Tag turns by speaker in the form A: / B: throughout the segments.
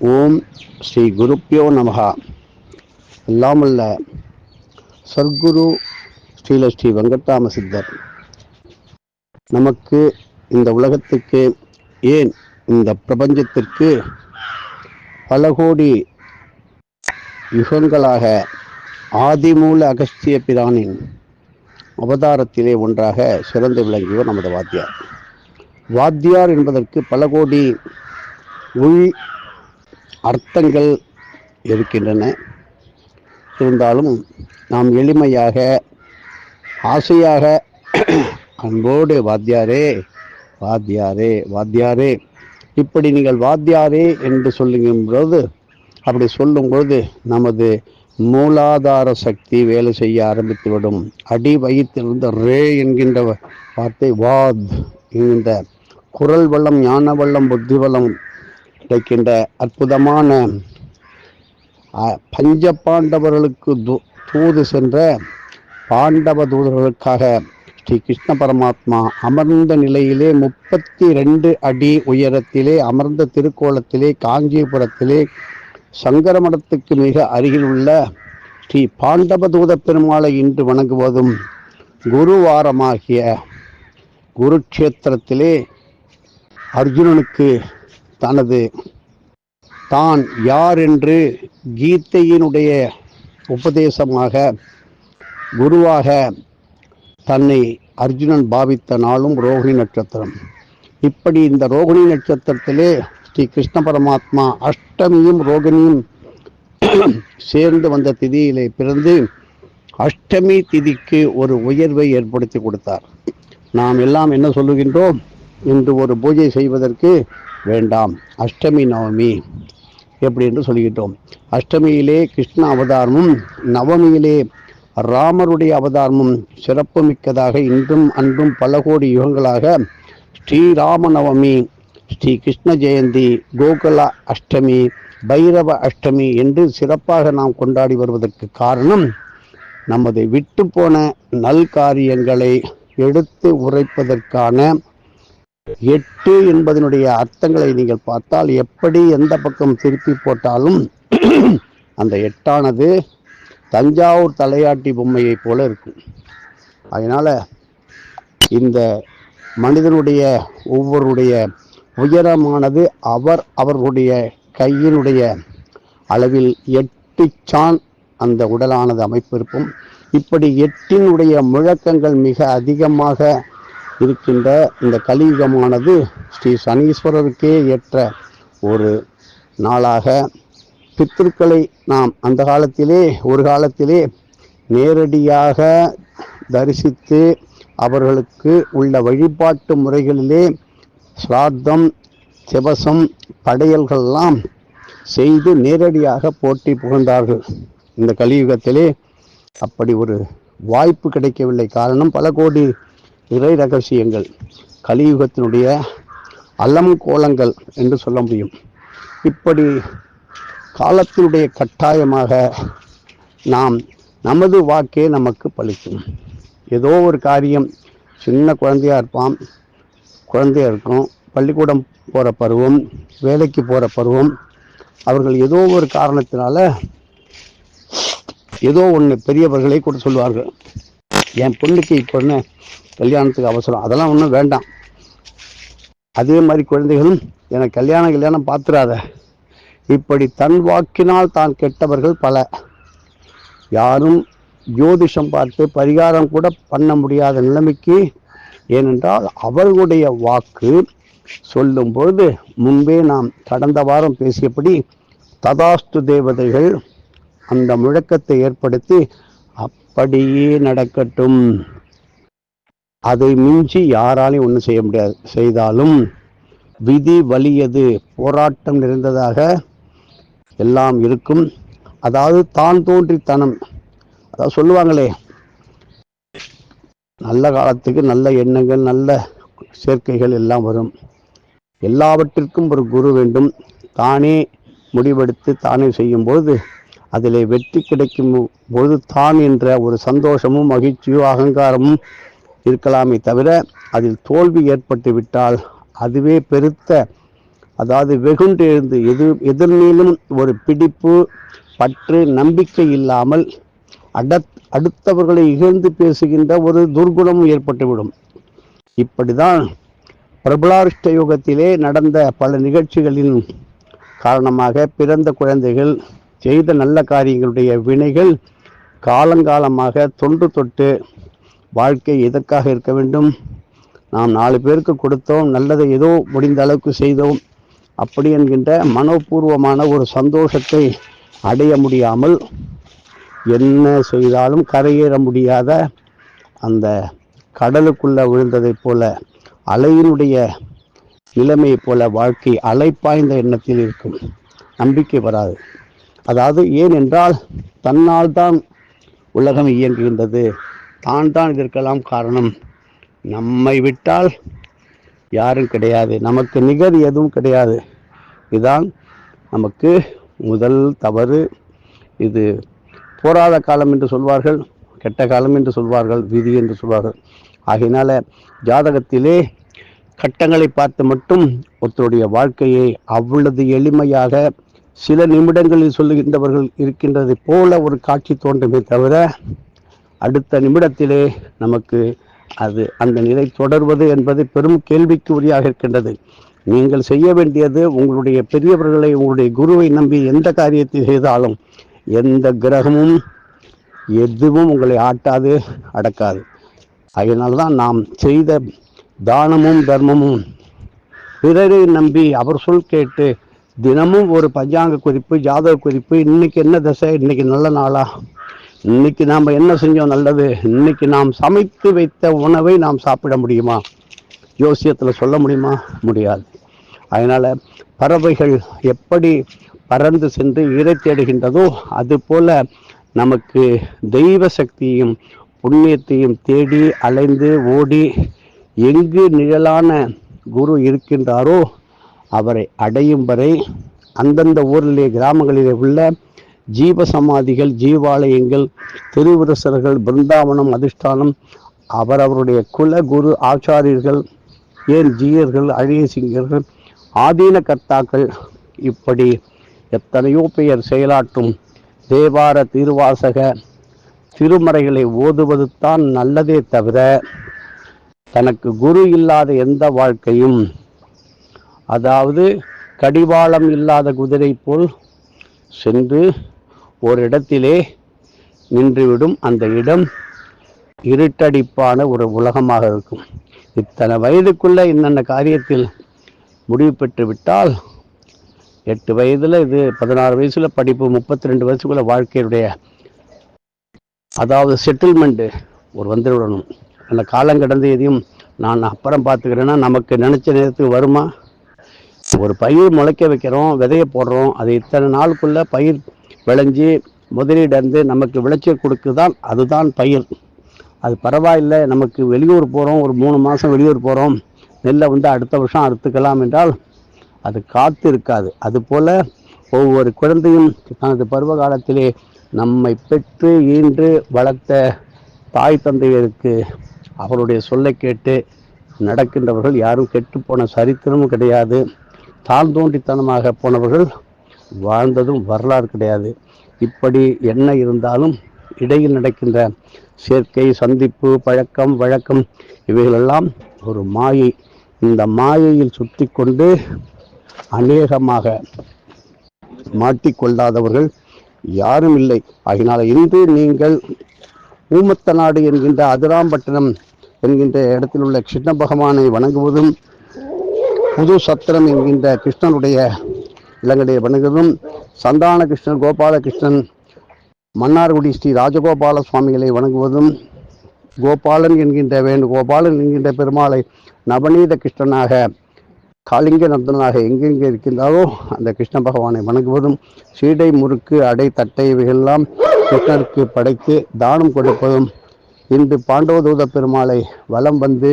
A: ஓம் ஸ்ரீ குருப்பியோ நமகா எல்லாமல்ல சர்க்குரு ஸ்ரீல ஸ்ரீ வெங்கட்டாம சித்தர் நமக்கு இந்த உலகத்துக்கு ஏன் இந்த பிரபஞ்சத்திற்கு பல கோடி யுகங்களாக ஆதிமூல அகஸ்திய பிரானின் அவதாரத்திலே ஒன்றாக சிறந்து விளங்கியவர் நமது வாத்தியார். வாத்தியார் என்பதற்கு பல கோடி உள் அர்த்தங்கள் இருக்கின்றன. இருந்தாலும் நாம் எளிமையாக ஆசையாக அன்போடு வாத்தியாரே வாத்தியாரே வாத்தியாரே இப்படி நீங்கள் வாத்தியாரே என்று சொல்லுகும் அப்படி சொல்லும் பொழுது நமது மூலாதார சக்தி வேலை செய்ய ஆரம்பித்துவிடும் அடி வயிற்றிலிருந்து ரே என்கின்ற வார்த்தை வாத் என்கின்ற குரல் வளம் ஞான வளம் புத்தி வளம் கிடைக்கின்ற அற்புதமான அஹ், பஞ்ச பாண்டவர்களுக்கு தூ தூது சென்ற பாண்டவ தூதர்களுக்காக ஸ்ரீ கிருஷ்ண பரமாத்மா அமர்ந்த நிலையிலே முப்பத்தி ரெண்டு அடி உயரத்திலே அமர்ந்த திருக்கோலத்திலே காஞ்சிபுரத்திலே சங்கர மடத்துக்கு மிக அருகில் உள்ள ஸ்ரீ பாண்டவ தூத பெருமாளை இன்று வணங்குவதும் குருவாரமாகிய குருக்ஷேத்திரத்திலே அர்ஜுனனுக்கு தனது தான் யார் என்று கீதையினுடைய உபதேசமாக குருவாக தன்னை அர்ஜுனன் பாவித்த நாளும் ரோகிணி நட்சத்திரம். இப்படி இந்த ரோகிணி நட்சத்திரத்திலே ஸ்ரீ கிருஷ்ண பரமாத்மா அஷ்டமியும் ரோகிணியும் சேர்ந்து வந்த திதியிலே பிறந்து அஷ்டமி திதிக்கு ஒரு உயர்வை ஏற்படுத்தி கொடுத்தார். நாம் எல்லாம் என்ன சொல்லுகின்றோம்? இன்று ஒரு பூஜை செய்வதற்கு வேண்டாம் அஷ்டமி நவமி எப்படி என்று சொல்லிக்கிட்டோம். அஷ்டமியிலே கிருஷ்ண அவதாரமும் நவமியிலே ராமருடைய அவதாரமும் சிறப்பு மிக்கதாக இன்றும் அன்றும் பல கோடி யுகங்களாக ஸ்ரீராம நவமி ஸ்ரீ கிருஷ்ண ஜெயந்தி கோகுல அஷ்டமி பைரவ அஷ்டமி என்று சிறப்பாக நாம் கொண்டாடி வருவதற்கு காரணம் நமது விட்டு போன நல் காரியங்களை எடுத்து உரைப்பதற்கான எட்டு என்பதனுடைய அர்த்தங்களை நீங்கள் பார்த்தால் எப்படி எந்த பக்கம் திருப்பி போட்டாலும் அந்த எட்டானது தஞ்சாவூர் தலையாட்டி பொம்மையைப் போல இருக்கும். அதனால இந்த மனிதனுடைய ஒவ்வொருடைய உயரமானது அவர் அவர்களுடைய கையினுடைய அளவில் எட்டு சான் அந்த உடலானது அமைப்பு இருக்கும். இப்படி எட்டினுடைய முழக்கங்கள் மிக அதிகமாக இருக்கின்ற இந்த கலியுகமானது ஸ்ரீ சனீஸ்வரருக்கே ஏற்ற ஒரு நாளாக. பித்திருக்களை நாம் அந்த காலத்திலே ஒரு காலத்திலே நேரடியாக தரிசித்து அவர்களுக்கு உள்ள வழிபாட்டு முறைகளிலே சிராத்தம் சிவசம் படையல்கள்லாம் செய்து நேரடியாக போட்டி புகழ்ந்தார்கள். இந்த கலியுகத்திலே அப்படி ஒரு வாய்ப்பு கிடைக்கவில்லை. காரணம் பல கோடி இறை ரகசியங்கள் கலியுகத்தினுடைய அலம் கோலங்கள் என்று சொல்ல முடியும். இப்படி காலத்தினுடைய கட்டாயமாக நாம் நமது வாக்கே நமக்கு பழிக்கும். ஏதோ ஒரு காரியம் சின்ன குழந்தையா இருப்பான் குழந்தையா இருக்கும் பள்ளிக்கூடம் போகிற பருவம் வேலைக்கு போகிற பருவம் அவர்கள் ஏதோ ஒரு காரணத்தினால ஏதோ ஒன்று பெரியவர்களை கூட சொல்வார்கள். என் பொண்ணுக்கு இப்போ என்ன கல்யாணத்துக்கு அவசரம்? அதெல்லாம் ஒன்றும் வேண்டாம். அதே மாதிரி குழந்தைகளும் எனக்கு கல்யாணம் கல்யாணம் பார்த்துறாத. இப்படி தன் வாக்கினால் தான் கெட்டவர்கள் பல. யாரும் ஜோதிஷம் பார்த்து பரிகாரம் கூட பண்ண முடியாத நிலைமைக்கு ஏனென்றால் அவர்களுடைய வாக்கு சொல்லும் பொழுது முன்பே நாம் கடந்த வாரம் பேசியபடி ததாஸ்து தேவதைகள் அந்த முழக்கத்தை ஏற்படுத்தி அப்படியே நடக்கட்டும். அதை மிஞ்சி யாராலையும் ஒன்றும் செய்ய முடியாது. செய்தாலும் விதி வலியது போராட்டம் நிறைந்ததாக எல்லாம் இருக்கும். அதாவது தான் தோன்றித்தனம். அதாவது சொல்லுவாங்களே நல்ல காலத்துக்கு நல்ல எண்ணங்கள் நல்ல சேர்க்கைகள் எல்லாம் வரும். எல்லாவற்றிற்கும் ஒரு குரு வேண்டும். தானே முடிவெடுத்து தானே செய்யும்போது அதிலே வெற்றி கிடைக்கும் பொழுது தான் என்ற ஒரு சந்தோஷமும் மகிழ்ச்சியோ அகங்காரமும் இருக்கலாமே தவிர அதில் தோல்வி ஏற்பட்டு விட்டால் அதுவே பெருத்த அதாவது வெகுண்டு எழுந்து எது எதிர்மேலும் ஒரு பிடிப்பு பற்று நம்பிக்கை இல்லாமல் அட அடுத்தவர்களை இகழ்ந்து பேசுகின்ற ஒரு துர்குணமும் ஏற்பட்டுவிடும். இப்படிதான் பிரபலாரிஷ்ட யுகத்திலே நடந்த பல நிகழ்ச்சிகளின் காரணமாக பிறந்த குழந்தைகள் செய்த நல்ல காரியங்களுடைய வினைகள் காலங்காலமாக தொன்று தொட்டு வாழ்க்கை எதற்காக இருக்க வேண்டும்? நாம் நாலு பேருக்கு கொடுத்தோம் நல்லதை ஏதோ முடிந்த அளவுக்கு செய்தோம். அப்படி என்கின்ற மனோபூர்வமான ஒரு சந்தோஷத்தை அடைய முடியாமல் என்ன செய்தாலும் கரையேற முடியாத அந்த கடலுக்குள்ளே விழுந்ததைப் போல அலையினுடைய நிலைமையைப் போல வாழ்க்கை அலைப்பாய்ந்த எண்ணத்தில் இருக்கும். நம்பிக்கை வராது. அதாவது ஏன் என்றால் தன்னால் தான் உலகம் இயங்குகின்றது. தான் தான் இதற்கெல்லாம் காரணம். நம்மை விட்டால் யாரும் கிடையாது. நமக்கு நிகர் எதுவும் கிடையாது. இதுதான் நமக்கு முதல் தவறு. இது போராத காலம் என்று சொல்வார்கள் கெட்ட காலம் என்று சொல்வார்கள் விதி என்று சொல்வார்கள். ஆகையினால ஜாதகத்திலே கட்டங்களை பார்த்து மட்டும் ஒருத்தருடைய வாழ்க்கையை அவ்வளவு எளிமையாக சில நிமிடங்களில் சொல்லுகின்றவர்கள் இருக்கின்றது போல ஒரு காட்சி தோன்றுமே தவிர அடுத்த நிமிடத்திலே நமக்கு அது அந்த நிலை தொடர்வது என்பது பெரும் கேள்விக்கு உரியாக இருக்கின்றது. நீங்கள் செய்ய வேண்டியது உங்களுடைய பெரியவர்களை உங்களுடைய குருவை நம்பி எந்த காரியத்தை செய்தாலும் எந்த கிரகமும் எதுவும் உங்களை ஆட்டாது அடக்காது. அதனால்தான் நாம் செய்த தானமும் தர்மமும் பிறரை நம்பி அவர் சொல் கேட்டு தினமும் ஒரு பஞ்சாங்க குறிப்பு ஜாதக குறிப்பு இன்னைக்கு என்ன திசை இன்னைக்கு நல்ல நாளா? இன்னைக்கு நாம் என்ன செஞ்சோம் நல்லது? இன்னைக்கு நாம் சமைத்து வைத்த உணவை நாம் சாப்பிட முடியுமா? ஜோசியத்தில் சொல்ல முடியுமா? முடியாது. அதனால் பறவைகள் எப்படி பறந்து சென்று இறை தேடுகின்றதோ அதுபோல் நமக்கு தெய்வ சக்தியையும் புண்ணியத்தையும் தேடி அலைந்து ஓடி எங்கு நிழலான குரு இருக்கின்றாரோ அவரை அடையும் வரை அந்தந்த ஊரிலே கிராமங்களிலே உள்ள ஜீவ சமாதிகள் ஜீவாலயங்கள் திருவிரசர்கள் பிருந்தாவனம் அதிஷ்டானம் அவரவருடைய குல குரு ஆச்சாரியர்கள் ஏன் ஜீயர்கள் அழிய சிங்கர்கள் ஆதீன கர்த்தாக்கள் இப்படி எத்தனையோ பெயர் செயலாற்றும் தேவார திருவாசக திருமறைகளை ஓதுவது தான் நல்லதே தவிர தனக்கு குரு இல்லாத எந்த வாழ்க்கையும் அதாவது கடிவாளம் இல்லாத குதிரை போல் சென்று ஒரு இடத்திலே நின்றுவிடும் அந்த இடம் இருட்டடிப்பான ஒரு உலகமாக இருக்கும். இத்தனை வயதுக்குள்ளே இன்னென்ன காரியத்தில் முடிவு பெற்று விட்டால்? எட்டு வயதில் இது பதினாறு வயசில் படிப்பு முப்பத்தி ரெண்டு வயசுக்குள்ளே வாழ்க்கையுடைய அதாவது செட்டில்மெண்ட்டு ஒரு வந்துவிடணும். அந்த காலம் கடந்து எதையும் நான் அப்புறம் பார்த்துக்கிறேன்னா நமக்கு நினச்ச நேரத்துக்கு வருமா? ஒரு பயிர் முளைக்க வைக்கிறோம் விதைய போடுறோம் அது இத்தனை நாளுக்குள்ளே பயிர் விளைஞ்சி முதலீடு நமக்கு விளைச்சல் கொடுக்குதான் அதுதான் பயிர். அது பரவாயில்லை நமக்கு வெளியூர் போகிறோம் ஒரு மூணு மாதம் வெளியூர் போகிறோம் நெல்லை வந்து அடுத்த வருஷம் அறுத்துக்கலாம் என்றால் அது காத்து இருக்காது. அதுபோல் ஒவ்வொரு குழந்தையும் தனது பருவ காலத்திலே நம்மை பெற்று ஈன்று வளர்த்த தாய் தந்தையருக்கு அவருடைய சொல்லை கேட்டு நடக்கின்றவர்கள் யாரும் கெட்டுப்போன சரித்திரமும் கிடையாது. தாழ்ந்தோண்டித்தனமாக போனவர்கள் வாழ்ந்ததும் வரலாறு கிடையாது. இப்படி என்ன இருந்தாலும் இடையில் நடக்கின்ற சேர்க்கை சந்திப்பு பழக்கம் வழக்கம் இவைகளெல்லாம் ஒரு மாயை. இந்த மாயையில் சுற்றி கொண்டு அநேகமாக மாட்டிக்கொள்ளாதவர்கள் யாரும் இல்லை. அதனால் இன்று நீங்கள் ஊமத்த நாடு என்கின்ற அதிராம்பட்டினம் என்கின்ற இடத்தில் உள்ள கிருஷ்ண பகவானை வணங்குவதும் புது சத்திரம் என்கின்ற கிருஷ்ணனுடைய இளங்கடையை வணங்குவதும் சந்தான கிருஷ்ணன் கோபாலகிருஷ்ணன் மன்னார்குடி ஸ்ரீ ராஜகோபால சுவாமிகளை வணங்குவதும் கோபாலன் என்கின்ற வேணுகோபாலன் என்கின்ற பெருமாளை நவநீத கிருஷ்ணனாக காளிங்க நந்தனாக எங்கெங்கே இருக்கின்றாரோ அந்த கிருஷ்ண பகவானை வணங்குவதும் சீடை முறுக்கு அடை தட்டை இவையெல்லாம் கிருஷ்ணருக்கு படைத்து தானம் கொடுப்பதும் இன்று பாண்டவதூத பெருமாளை வலம் வந்து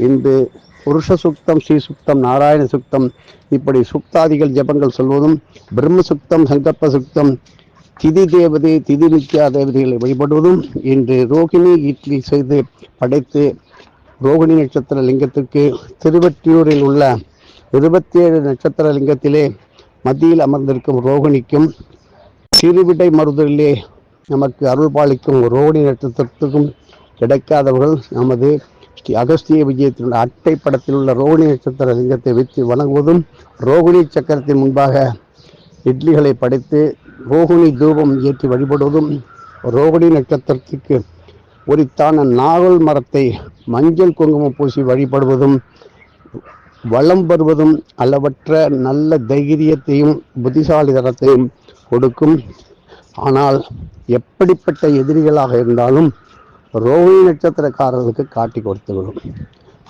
A: இன்று புருஷ சுக்தம் ஸ்ரீ சுக்தம் நாராயண சுக்தம் இப்படி சுக்தாதிகள் ஜபங்கள் சொல்வதும் பிரம்ம சுக்தம் சங்கப்ப சுக்தம் திதி தேவதை திதி நித்யா தேவதைகளை வழிபடுவதும் இன்று ரோகிணி இட்லி செய்து படைத்து ரோகிணி நட்சத்திர லிங்கத்திற்கு திருவற்றியூரில் உள்ள இருபத்தி ஏழு நட்சத்திர லிங்கத்திலே மத்தியில் அமர்ந்திருக்கும் ரோகிணிக்கும் திருவிடை மருதலிலே நமக்கு அருள் பாலிக்கும் ரோகிணி நட்சத்திரத்துக்கும் கிடைக்காதவர்கள் நமது ஸ்ரீ அகஸ்திய விஜயத்தினுடைய அட்டை படத்தில் உள்ள ரோகிணி நட்சத்திர லிங்கத்தை வைத்து வணங்குவதும் ரோகிணி சக்கரத்தின் முன்பாக இட்லிகளை படைத்து ரோகிணி தூபம் ஏற்றி வழிபடுவதும் ரோகிணி நட்சத்திரத்திற்கு உரித்தான நாவல் மரத்தை மஞ்சள் குங்குமம் பூசி வழிபடுவதும் வளம் வருவதும் அளவற்ற நல்ல தைரியத்தையும் புத்திசாலிதனத்தையும் கொடுக்கும். ஆனால் எப்படிப்பட்ட எதிரிகளாக இருந்தாலும் ரோஹிணி நட்சத்திரக்காரர்களுக்கு காட்டி கொடுத்துவிடும்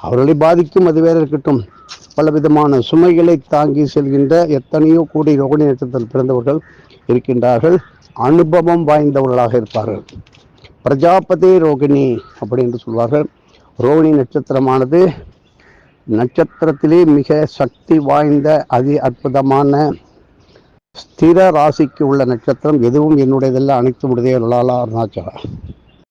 A: அவர்களை பாதிக்கும் அது வேற இருக்கட்டும். பல விதமான சுமைகளை தாங்கி செல்கின்ற எத்தனையோ கூடி ரோகிணி நட்சத்திரத்தில் பிறந்தவர்கள் இருக்கின்றார்கள். அனுபவம் வாய்ந்தவர்களாக இருப்பார்கள். பிரஜாபதி ரோகிணி அப்படி என்று சொல்வார்கள். ரோகிணி நட்சத்திரமானது நட்சத்திரத்திலே மிக சக்தி வாய்ந்த அதி அற்புதமான ஸ்திர ராசிக்கு உள்ள நட்சத்திரம். எதுவும் என்னுடையதெல்லாம் அனைத்து உடையதே லாலா அருணாச்சலா